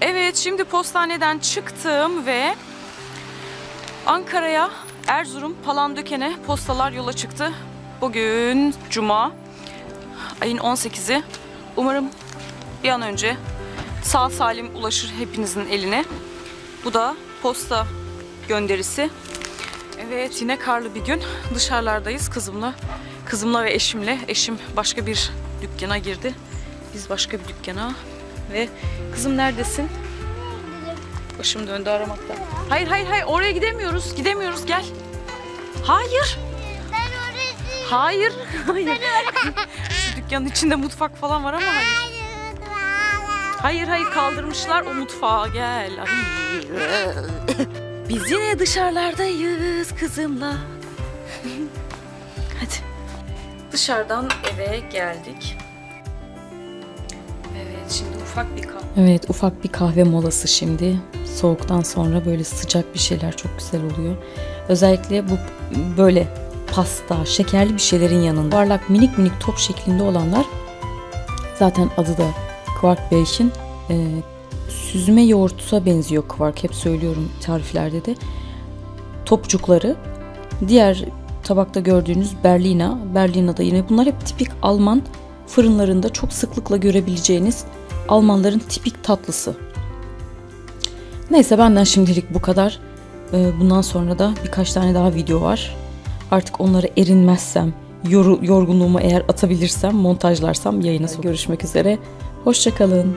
Evet şimdi postaneden çıktım ve Ankara'ya Erzurum Palandöken'e postalar yola çıktı. Bugün Cuma ayın 18'i. Umarım bir an önce sağ salim ulaşır hepinizin eline. Bu da posta gönderisi. Evet yine karlı bir gün. Dışarılardayız kızımla. Kızımla ve eşimle. Eşim başka bir dükkana girdi. Biz başka bir dükkana. Ve kızım neredesin? Başım döndü aramaktan. Hayır hayır hayır oraya gidemiyoruz. Gidemiyoruz gel. Hayır. Ben orası. Hayır. Hayır. Şu dükkanın içinde mutfak falan var ama hayır. Hayır hayır kaldırmışlar o mutfağa gel. Ay. Biz yine dışarılardayız kızımla. Hadi. Dışarıdan eve geldik. Evet şimdi ufak bir kahve. Evet ufak bir kahve molası şimdi. Soğuktan sonra böyle sıcak bir şeyler çok güzel oluyor. Özellikle bu böyle pasta, şekerli bir şeylerin yanında parlak minik minik top şeklinde olanlar zaten adı da Quark Bation. Ee, süzme yoğurta benziyor Quark. Hep söylüyorum tariflerde de. Topçukları. Diğer tabakta gördüğünüz Berlina. Berlina'da yine bunlar hep tipik Alman fırınlarında çok sıklıkla görebileceğiniz Almanların tipik tatlısı. Neyse benden şimdilik bu kadar. Ee, Bundan sonra da birkaç tane daha video var. Artık onları erinmezsem, yorgunluğumu eğer atabilirsem, montajlarsam yayına görüşmek üzere. Hoşçakalın.